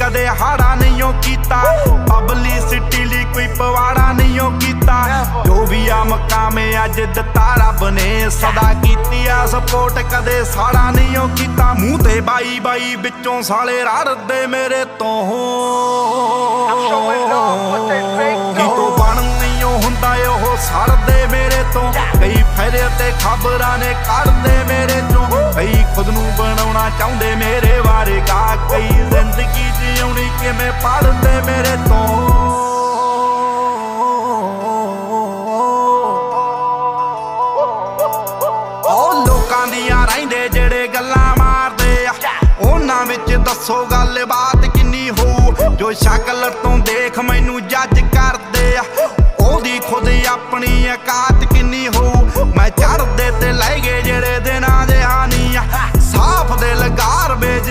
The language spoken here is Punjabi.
ਕਦੇ ਹਾੜਾ ਨਹੀਂ ਓ ਕੀਤਾ। ਪਬਲਿਸਿਟੀ ਲਈ ਕੋਈ ਪਵਾੜਾ ਨਹੀਂ ਕੀਤਾ। ਜੋ ਵੀ ਆ ਮਕਾਮੇ ਅੱਜ ਦਿੱਤਾ ਰੱਬ ਨੇ, ਸਦਾ ਕੀਤੀ ਆ ਸਪੋਰਟ, ਕਦੇ ਸਾੜਾ ਨਹੀਂ ਕੀਤਾ। ਮੂੰਹ ਤੇ ਬਾਈ ਬਾਈ ਵਿੱਚੋਂ ਸਾਲੇ ਰੜਦੇ ਮੇਰੇ ਤੋਂ। ਕਿਤੋਂ ਬਣ ਨਹੀਂ ਹੁੰਦਾ, ਉਹ ਸੜਦੇ ਮੇਰੇ ਤੋਂ। ਕਈ ਫਾਇਦੇ ਤੇ ਖਬਰਾਂ ਨੇ ਕੱਢਦੇ ਮੇਰੇ ਤੋਂ ਕਈ ਖੁਦ ਨੂੰ ਬਣਾਉਣਾ ਚਾਹੁੰਦੇ ਮੇਰੇ ਵਾਰੇ ਗਾ ਕਈ ਜ਼ਿੰਦਗੀ ਜਿਵੇਂ ਪੜਦੇ ਮੇਰੇ ਤੋਂ? ਉਹ ਲੋਕਾਂ ਦੀਆਂ ਰਹਿੰਦੇ ਜਿਹੜੇ ਗੱਲਾਂ ਮਾਰਦੇ ਆ। ਉਹਨਾਂ ਵਿੱਚ ਦੱਸੋ ਗੱਲਬਾਤ ਕਿੰਨੀ ਹੋਊ ਜੋ ਸ਼ਕਲ ਤੋਂ ਦੇਖ ਮੈਨੂੰ ਜੱਜ ਕਰਦੇ ਆ। ਉਹਦੀ ਖੁਦ ਆਪਣੀ ਔਕਾਤ ਕਿੰਨੀ